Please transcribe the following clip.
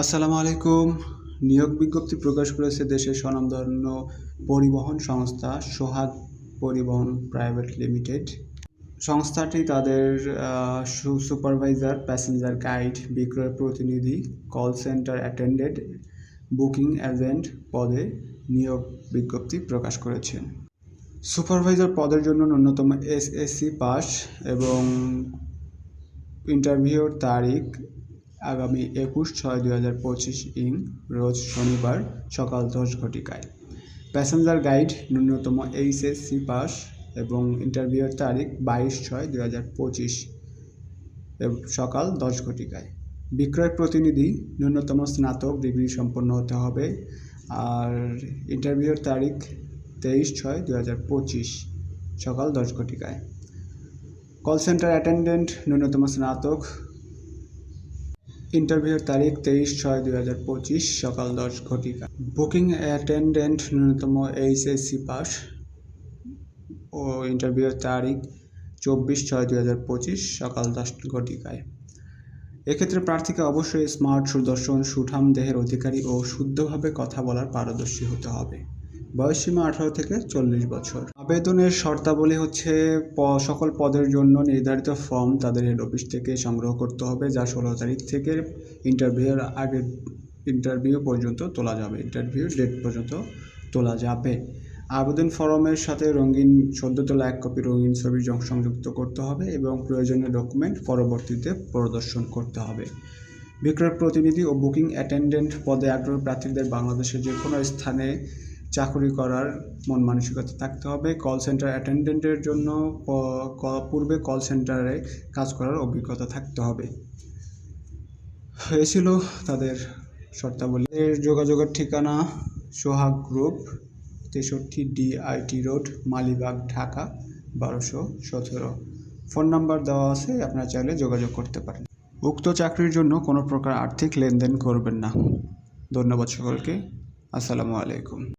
আসসালামু আলাইকুম। নিয়োগ বিজ্ঞপ্তি প্রকাশ করেছে দেশের স্বনামধন্য পরিবহন সংস্থা সোহাগ পরিবহন প্রাইভেট লিমিটেড। সংস্থাটি তাদের সুপারভাইজার, প্যাসেঞ্জার গাইড, বিক্রয় প্রতিনিধি, call centre attendant booking agent পদে নিয়োগ বিজ্ঞপ্তি প্রকাশ করেছে। সুপারভাইজার পদের জন্য ন্যূনতম এসএসসি পাস এবং ইন্টারভিউর তারিখ আগামী একুশ ছয় দুই হাজার পঁচিশ ইং রোজ শনিবার সকাল দশ ঘটিকায়। প্যাসেঞ্জার গাইড ন্যূনতম এইচএসসি পাস এবং ইন্টারভিউর তারিখ বাইশ ছয় দুই হাজার পঁচিশ সকাল দশ ঘটিকায়। বিক্রয় প্রতিনিধি ন্যূনতম স্নাতক ডিগ্রি সম্পন্ন হতে হবে আর ইন্টারভিউর তারিখ তেইশ ছয় দু হাজার পঁচিশ সকাল দশ ঘটিকায়। কল সেন্টার অ্যাটেন্ডেন্ট ন্যূনতম স্নাতক ইন্টারভিউর তারিখ তেইশ ছয় দুই হাজার পঁচিশ, সকাল দশ ঘটিকা। বুকিং অ্যাটেন্ডেন্ট ন্যূনতম এইচএসসি পাস। ও ইন্টারভিউর তারিখ চব্বিশ ছয় দুই হাজার পঁচিশ, সকাল দশ ঘটিকায়। এক্ষেত্রে প্রার্থীকে অবশ্যই স্মার্ট সুদর্শন, সুঠাম দেহের অধিকারী ও শুদ্ধভাবে কথা বলার পারদর্শী হতে হবে। বয়সসীমা আঠারো থেকে চল্লিশ বছর। আবেদনের শর্তাবলী হচ্ছে প- সকল পদের জন্য নির্ধারিত ফর্ম তাদের হেড অফিস থেকে সংগ্রহ করতে হবে, যা ষোলো তারিখ থেকে ইন্টারভিউর আগে ইন্টারভিউ পর্যন্ত তোলা যাবে ইন্টারভিউ ডেট পর্যন্ত তোলা যাবে। আবেদন ফর্মের সাথে রঙিন সদ্য তোলা এক কপি রঙিন ছবি সংযুক্ত করতে হবে এবং প্রয়োজনীয় ডকুমেন্ট পরবর্তীতে প্রদর্শন করতে হবে। বিক্রয় প্রতিনিধি ও বুকিং অ্যাটেন্ডেন্ট পদে আগ্রহী প্রার্থীদের বাংলাদেশের যে কোনো স্থানে চাকরি করার মন মানসিকতা থাকতে হবে। কল সেন্টার অ্যাটেন্ডেন্টের জন্য পূর্বে কল সেন্টারে কাজ করার অভিজ্ঞতা থাকতে হবে। এ ছিল তাদের শর্তাবলী। এর যোগাযোগের ঠিকানা সোহাগ গ্রুপ, তেষট্টি ডিআইটি রোড, মালিবাগ, ঢাকা, বারোশো সতেরো। ফোন নাম্বার দেওয়া আছে, আপনারা চাইলে যোগাযোগ করতে পারেন। উক্ত চাকরির জন্য কোনো প্রকার আর্থিক লেনদেন করবেন না। ধন্যবাদ সকলকে। আসসালামু আলাইকুম।